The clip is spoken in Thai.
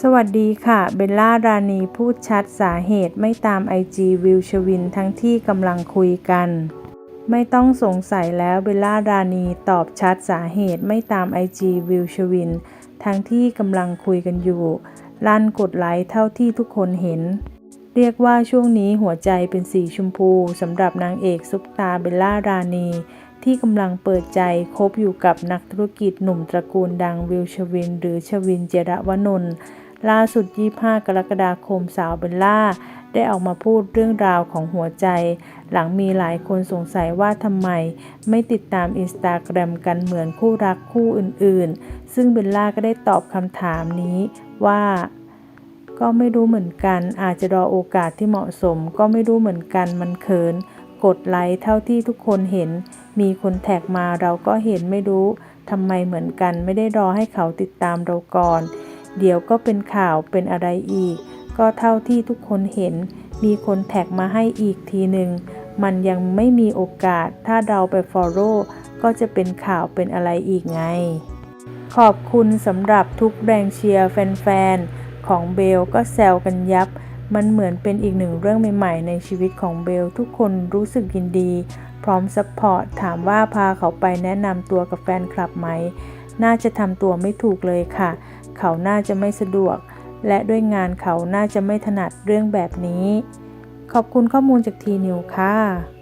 สวัสดีค่ะ เบลล่ารานีพูดชัดสาเหตุไม่ตามไอจีวิวชวินทั้งที่กำลังคุยกัน ไม่ต้องสงสัยแล้วเบลล่ารานีตอบชัดสาเหตุไม่ตามไอจีวิวชวินทั้งที่กำลังคุยกันอยู่ลั่นกดไลค์เท่าที่ทุกคนเห็น เรียกว่าช่วงนี้หัวใจเป็นสีชมพูสำหรับนางเอกซุปตาเบลล่ารานี ที่กำลังเปิดใจคบอยู่กับนักธุรกิจหนุ่มตระกูลดังวิลชวิน หรือชวินเจระวนนท์ล่าสุด 25 กรกฎาคมสาวเบลล่า ได้ออกมาพูดเรื่องราวของหัวใจ หลังมีหลายคนสงสัยว่าทำไม ไม่ติดตามอินสตาแกรมกันเหมือนคู่รักคู่อื่นๆ ซึ่งเบลล่าก็ได้ตอบคำถามนี้ว่า ก็ไม่รู้เหมือนกัน อาจจะรอโอกาสที่เหมาะสม ก็ไม่รู้เหมือนกันมันเขิน กดไลค์เท่าที่ทุกคนเห็น มีคนแท็กมาเราก็เห็นไม่รู้ทำไมเหมือนกันไม่ได้รอให้เขาติดตามเราก่อน เดี๋ยวก็เป็นข่าวเป็นอะไรอีก ก็เท่าที่ทุกคนเห็น มีคนแท็กมาให้อีกทีหนึ่งมันยังไม่มีโอกาส ถ้าเราไป Follow ก็จะเป็นข่าวเป็นอะไรอีกไง ขอบคุณสำหรับทุกแรงเชียร์แฟนๆ ของเบลก็แซวกันยับ มันเหมือนเป็นอีกหนึ่งเรื่องใหม่ๆ ในชีวิตของเบล ทุกคนรู้สึกยินดี พร้อมซัพพอร์ต ถามว่าพาเขาไปแนะนำตัวกับแฟนคลับไหม น่าจะทำตัวไม่ถูกเลยค่ะ เขาน่าจะไม่สะดวก และด้วยงานเขาน่าจะไม่ถนัดเรื่องแบบนี้ ขอบคุณข้อมูลจากทีนิวค่ะ